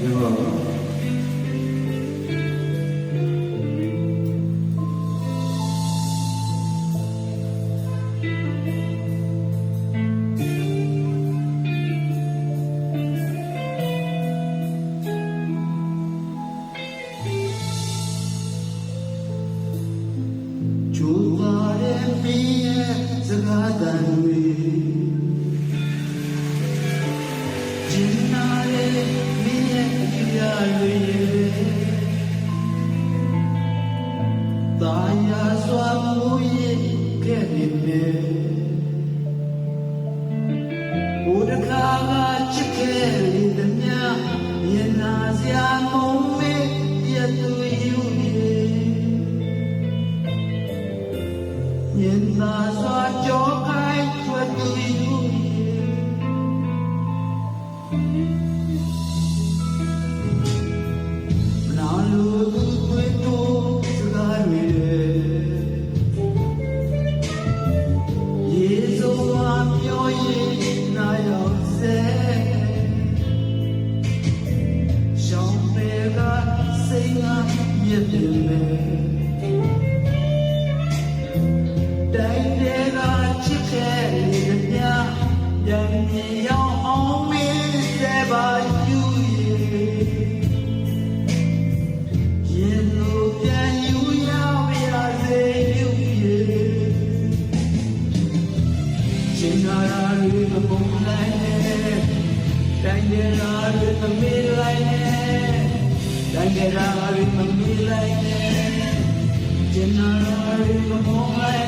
ကျိုးပါရဲ့မင်းရဲ့စကားတ မင်းရဲ့အကြည့်ရတွေတာယာစွာမူရဲ့ခဲ့နေမယ်ဘုဒ္ဓခါကချစ်ခဲ့တဲ့မြတ်မျက်နာစရာမုံမေရတူ sing a yet me တိုင်းတွေကချစ်ခဲ့တဲ့မြတ်ရန်မြေရောက်အောင်မင်းစေပါယူရင်လိုပြန်ယူရပါစေယူရဲ့ရှင်နာရာတွေမပုံလိုက်နဲ့တိုင်းတွေကတွေမမေးလိုက် နဲ့တိုင်းတွေကတွေမမေး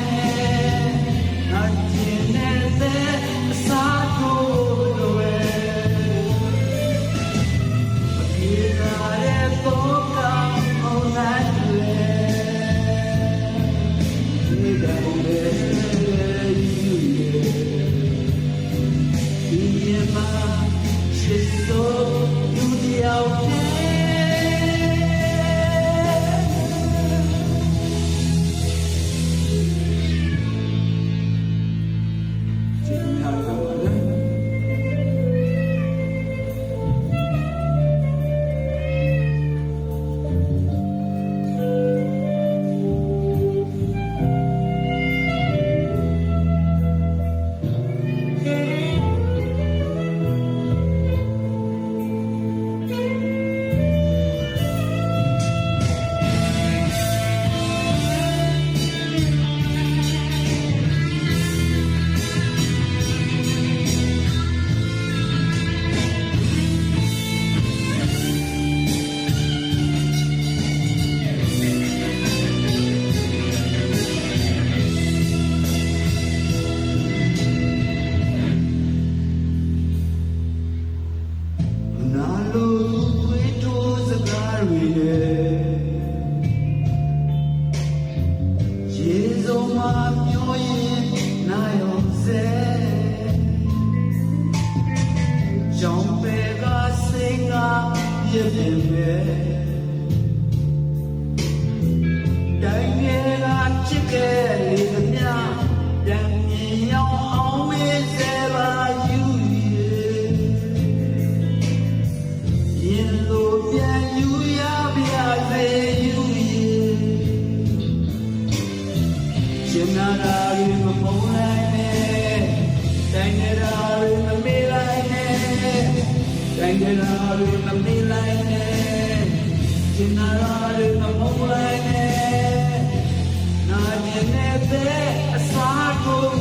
ပြည့်ပြည့်ပဲ င်းနေရာရီမမေးလိုက်နဲ့ရှင်နာရာရီမဖုံးလိုက်နဲ့နာကျင်တဲ့အစားကို